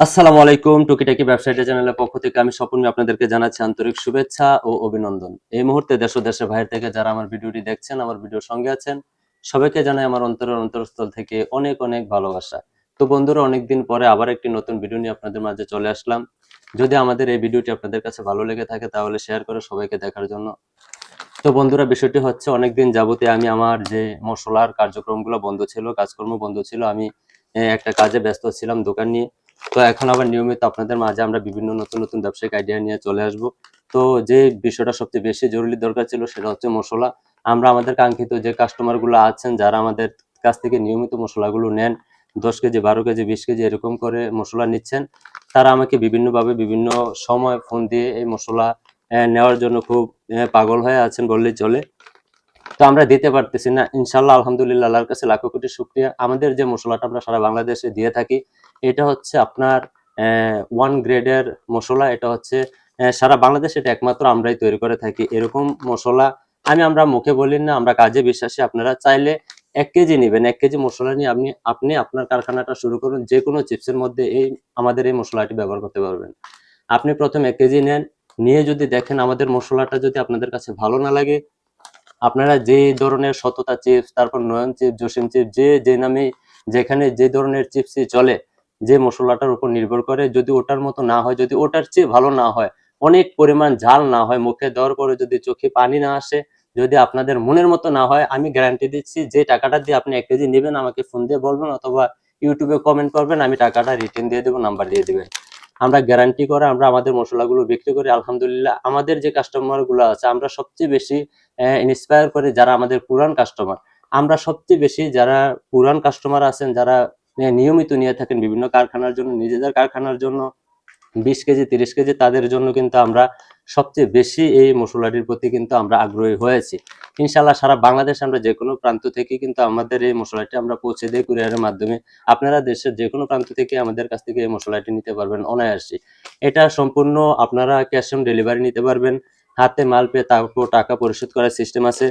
আসসালামু আলাইকুম টুকিটাকি ব্যবসায়ীটা চ্যানেলের পক্ষ থেকে আমি স্বপন আপনাদেরকে জানাচ্ছি আন্তরিক শুভেচ্ছা ও অভিনন্দন। এই মুহূর্তে দেশ ও দেশের বাইরে থেকে যারা আমার ভিডিওটি দেখছেন, আমার ভিডিওর সঙ্গে আছেন, সবাইকে জানাই আমার অন্তরের অন্তরস্থল থেকে অনেক অনেক ভালোবাসা। তো বন্ধুরা, অনেকদিন পরে আবার একটি নতুন ভিডিও নিয়ে আপনাদের মাঝে চলে আসলাম। যদি আমাদের এই ভিডিওটি আপনাদের কাছে ভালো লেগে থাকে, তাহলে শেয়ার করে সবাইকে দেখার জন্য। তো বন্ধুরা, বিষয়টি হচ্ছে অনেকদিন যাবতে আমি আমার যে মশলার কার্যক্রমগুলো বন্ধ ছিল, কাজকর্ম বন্ধ ছিল, আমি একটা কাজে ব্যস্ত ছিলাম দোকান নিয়ে। তো এখন আবার নিয়মিত আপনাদের মাঝে আমরা বিভিন্ন নতুন নতুন ব্যবসায়িক আইডিয়া নিয়ে চলে আসব। তো যে বিষয়টা সবচেয়ে বেশি জরুরি দরকার ছিল সেটা হচ্ছে মশলা। আমরা আমাদের কাঙ্ক্ষিত যে কাস্টমারগুলো আছেন, যারা আমাদের কাছ থেকে নিয়মিত মশলাগুলো নেন, দশ কেজি, বারো কেজি, বিশ কেজি এরকম করে মশলা নিচ্ছেন, তারা আমাকে বিভিন্নভাবে বিভিন্ন সময় ফোন দিয়ে এই মশলা নেওয়ার জন্য খুব পাগল হয়ে আছেন বললেই চলে। তো আমরা দিতে পারতেছি না। ইনশাল্লাহ আলহামদুলিল্লাহ, আল্লাহর কাছে লাখো কোটি শুক্রিয়া। আমাদের যে মশলাটা আমরা সারা বাংলাদেশে দিয়ে থাকি, এটা হচ্ছে আপনার ওয়ান গ্রেডের মশলা। এটা হচ্ছে সারা বাংলাদেশে এটা একমাত্র আমরাই তৈরি করে থাকি। এরকম মশলা আমি, আমরা মুখে বলি না, আমরা কাজে বিশ্বাসী। আপনারা চাইলে এক কেজি নেবেন, এক কেজি মশলা নিয়ে আপনি আপনি আপনার কারখানাটা শুরু করুন। যে কোনো চিপসের মধ্যে এই, আমাদের এই মশলাটি ব্যবহার করতে পারবেন। আপনি প্রথম এক কেজি নেন। নিয়ে যদি দেখেন আমাদের মশলাটা যদি আপনাদের কাছে ভালো না লাগে আপনারা যে ধরনের সততা চিপস তারপর নয়ন চিপস জসিম চিপস যে যে নামে যেখানে যে ধরনের চিপসই চলে, যে মশলাটার উপর নির্ভর করে, যদি ওটার মতো না হয়, যদি ওটার চেয়ে ভালো না হয়, অনেক পরিমাণ ঝাল না হয়, মুখে দেওয়ার পরে যদি চোখে পানি না আসে, যদি আপনাদের মনের মতো না হয়, আমি গ্যারান্টি দিচ্ছি যে টাকাটা দিয়ে আপনি এক কেজি নেবেন, আমাকে ফোন দিয়ে বলবেন অথবা ইউটিউবে কমেন্ট করবেন, আমি টাকাটা রিটার্ন দিয়ে দেবো নাম্বার দিয়ে দিবেন। আমরা গ্যারান্টি করে আমরা আমাদের মশলাগুলো বিক্রি করি, আলহামদুলিল্লাহ। আমাদের যে কাস্টমারগুলো আছে, আমরা সবচেয়ে বেশি ইন্সপায়ার করি যারা আমাদের পুরান কাস্টমার আমরা সবচেয়ে বেশি যারা পুরান কাস্টমার আছেন, যারা নিয়মিত নিয়ে থাকেন বিভিন্ন কারখানার জন্য, নিজেদের কারখানার জন্য বিশ কেজি, তিরিশ কেজি তাদের জন্য কিন্তু আমরা সবচেয়ে বেশি এই মশলাটির প্রতি কিন্তু আমরা আগ্রহী হয়েছি। ইনশাল্লাহ সারা বাংলাদেশ আমরা যে কোনো প্রান্ত থেকে কিন্তু আমাদের এই মশলাটি আমরা পৌঁছে দিই কুরিয়ারের মাধ্যমে। আপনারা দেশের যে কোনো প্রান্ত থেকে আমাদের কাছ থেকে এই মশলাটি নিতে পারবেন অনায়াসে এটা সম্পূর্ণ আপনারা ক্যাশ অন ডেলিভারি নিতে পারবেন। হাতে মাল পেয়ে তারপর টাকা পরিশোধ করার সিস্টেম আছে।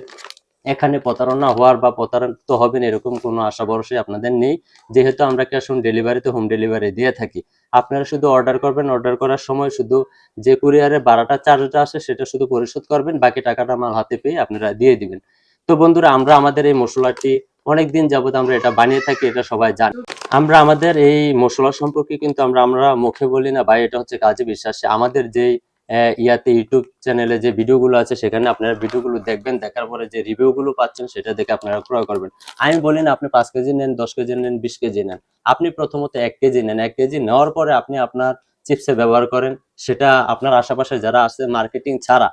এখানে প্রতারণা হওয়ার বা প্রতারিত হবেন এরকম কোনো আশা ভরসাই আপনাদের নেই। যেহেতু আমরা ক্যাশ অন ডেলিভারিতে হোম ডেলিভারি দিয়ে থাকি। আপনারা শুধু অর্ডার করবেন অর্ডার করার সময় শুধু যে কুরিয়ারে বারোটা চার্জটা আসে সেটা শুধু পরিশোধ করবেন, বাকি টাকাটা মাল হাতে পেয়ে আপনারা দিয়ে দিবেন। তো বন্ধুরা, আমরা আমাদের এই মশলাটি অনেকদিন যাবত আমরা এটা বানিয়ে থাকি, এটা সবাই জানে। আমরা আমাদের এই মশলা সম্পর্কে কিন্তু আমরা আমরা মুখে বলি না, ভাই, এটা হচ্ছে কাজে বিশ্বাসী। আমাদের যেই ইয়াতে ইউটিউব চ্যানেলে যে ভিডিওগুলো আছে, সেখানে আপনারা ভিডিওগুলো দেখবেন, দেখার পরে যে রিভিউগুলো পাচ্ছেন, সেটা দেখে আপনারা ক্রয় করবেন। আমি বলি না, আপনি পাঁচ কেজি নেন, দশ কেজি নেন, বিশ কেজি নেন। আপনি প্রথমত এক কেজি নেন। এক কেজি নেওয়ার পরে আপনি আপনার চিপসে ব্যবহার করেন। সেটা আপনার আশেপাশে যারা আছে মার্কেটিং ছাড়া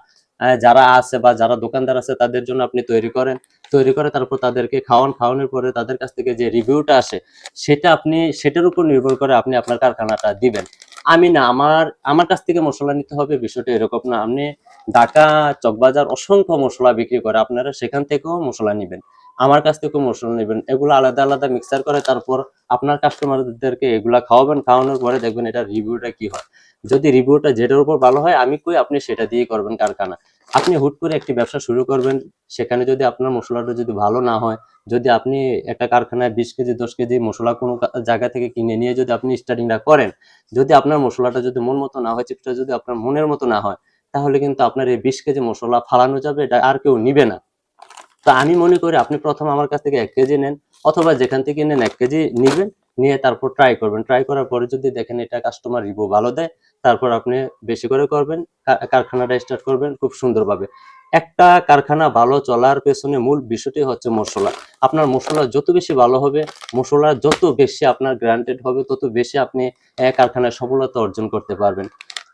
যারা আছে বা যারা দোকানদার আছে, তাদের জন্য আপনি তৈরি করেন। তৈরি করে তারপর তাদেরকে খাওয়ান। খাওয়ানোর পরে তাদের কাছ থেকে যে রিভিউটা আসে, সেটা আপনি, সেটার উপর নির্ভর করে আপনি আপনার কারখানাটা দিবেন। আমি না, আমার আমার কাছ থেকে মশলা নিতে হবে, বিষয়টা এরকম না। আপনি ঢাকা চকবাজার অসংখ্য মশলা বিক্রি করে আপনারা সেখান থেকেও মশলা নেবেন। আমার কাছ থেকেও মশলা নেবেন। এগুলো আলাদা আলাদা মিক্সার করে তারপর আপনার কাস্টমারদেরকে এগুলা খাওয়াবেন। খাওয়ানোর পরে দেখবেন এটা রিভিউটা কি হয়। যদি রিভিউটা যেটার উপর ভালো হয়, আমি কই আপনি সেটা দিয়ে করবেন কারখানা। আপনি হুট করে একটি ব্যবসা শুরু করবেন, সেখানে যদি আপনার মশলাটা যদি ভালো না হয়, যদি আপনি একটা কারখানায় বিশ কেজি, দশ কেজি মশলা কোনো জায়গা থেকে কিনে নিয়ে যদি আপনি স্টার্টিংটা করেন, যদি আপনার মশলাটা যদি মন মতো না হয়, চিপসটা যদি আপনার মনের মতো না হয়, তাহলে কিন্তু আপনার এই বিশ কেজি মশলা ফালানো যাবে, এটা আর কেউ নিবে না। তো আমি মনে করি আপনি প্রথম আমার কাছ থেকে এক কেজি নেন, অথবা যেখান থেকে নেন এক কেজি নিবেন নিয়ে তারপর ট্রাই করবেন। ট্রাই করার পরে যদি দেখেন এটা কাস্টমার রিভিউ ভালো দেয় তারপর আপনি বেশি করে করবেন কারখানাটা স্টার্ট করবেন খুব সুন্দরভাবে। একটা কারখানা ভালো চলার পেছনে মূল বিষয়টি হচ্ছে মশলা। আপনার মশলা যত বেশি ভালো হবে মশলা যত বেশি আপনার গ্রান্টেড হবে তত বেশি আপনি কারখানায় সফলতা অর্জন করতে পারবেন।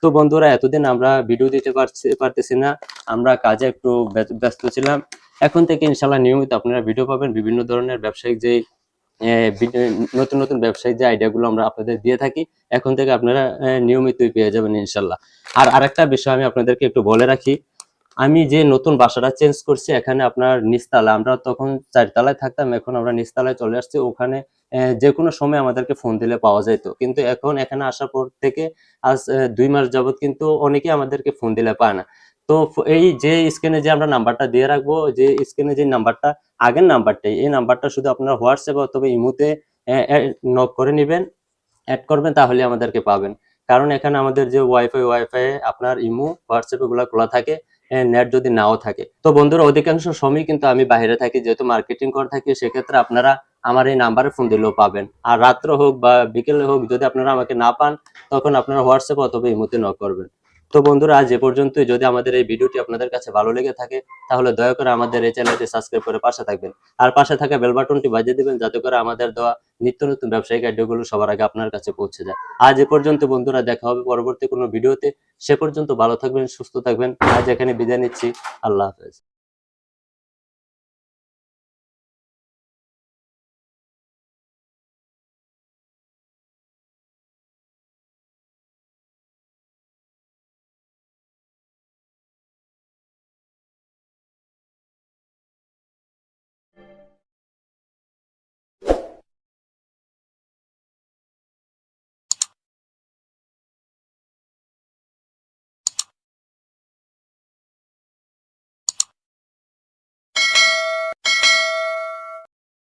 তো বন্ধুরা এতদিন আমরা ভিডিও দিতে পারছি পারতেছি না। আমরা কাজে একটু ব্য- ব্যস্ত ছিলাম। এখন থেকে ইনশাল্লাহ নিয়মিত আপনারা ভিডিও পাবেন। বিভিন্ন ধরনের ব্যবসায়িক যে আহ, ভিডিও- নতুন নতুন ব্যবসায়িক যে আইডিয়াগুলো আমরা আপনাদের দিয়ে থাকি, এখন থেকে আপনারা নিয়মিতই পেয়ে যাবেন ইনশাল্লাহ। আর আরেকটা বিষয় আমি আপনাদেরকে একটু বলে রাখি, আমি যে নতুন বাসাটা চেঞ্জ করছি, এখানে আপনার নিচতলা আমরা তখন চারতলায় থাকতাম, এখন আমরা নিচতলায় চলে আসছি, ওখানে যে কোনো সময় আমাদেরকে ফোন দিলে পাওয়া যেত কিন্তু এখন এখানে আসার পর থেকে আজ দুই মাস যাবত কিন্তু অনেকেই আমাদেরকে ফোন দিলে পায় না। তো এই যে স্ক্রিনে যে আমরা নাম্বারটা দিয়ে রাখব, যে স্ক্রিনে যে নাম্বারটা আগের নাম্বারটাই। এই নাম্বারটা শুধু আপনার হোয়াটসঅ্যাপ অথবা ইমুতে নক করে নেবেন, অ্যাড করবেন, তাহলে আমাদেরকে পাবেন। কারণ এখানে আমাদের যে ওয়াইফাই ওয়াইফাই, আপনার ইমো, হোয়াটসঅ্যাপ এগুলো খোলা থাকে নেট যদি নাও থাকে। তো বন্ধুরা, অধিকাংশ সময় কিন্তু আমি বাইরে থাকি, যেহেতু মার্কেটিং করে থাকি, সেক্ষেত্রে আপনারা আমার এই নাম্বারে ফোন দিলেও পাবেন। আর রাত্র হোক বা বিকেলে হোক, যদি আপনারা আমাকে না পান, তখন আপনারা হোয়াটসঅ্যাপ অথবা ইমোতে নক করবেন। তো বন্ধুরা, আজ এ পর্যন্তই। যদি আমাদের এই ভিডিওটি আপনাদের কাছে ভালো লেগে থাকে, তাহলে দয়া করে আমাদের এই চ্যানেলটি সাবস্ক্রাইব করে পাশে থাকবেন। আর পাশে থাকা বেল বাটনটি বাজিয়ে দিবেন, যাতে করে আমাদের দেওয়া নিত্য নতুন ব্যবসায়িক আইডিয়াগুলো সবার আগে আপনার কাছে পৌঁছে যায়। আজ এ পর্যন্ত বন্ধুরা, দেখা হবে পরবর্তী কোনো ভিডিওতে। সে পর্যন্ত ভালো থাকবেন, সুস্থ থাকবেন। আজ এখানে বিদায় নিচ্ছি। আল্লাহ হাফেজ।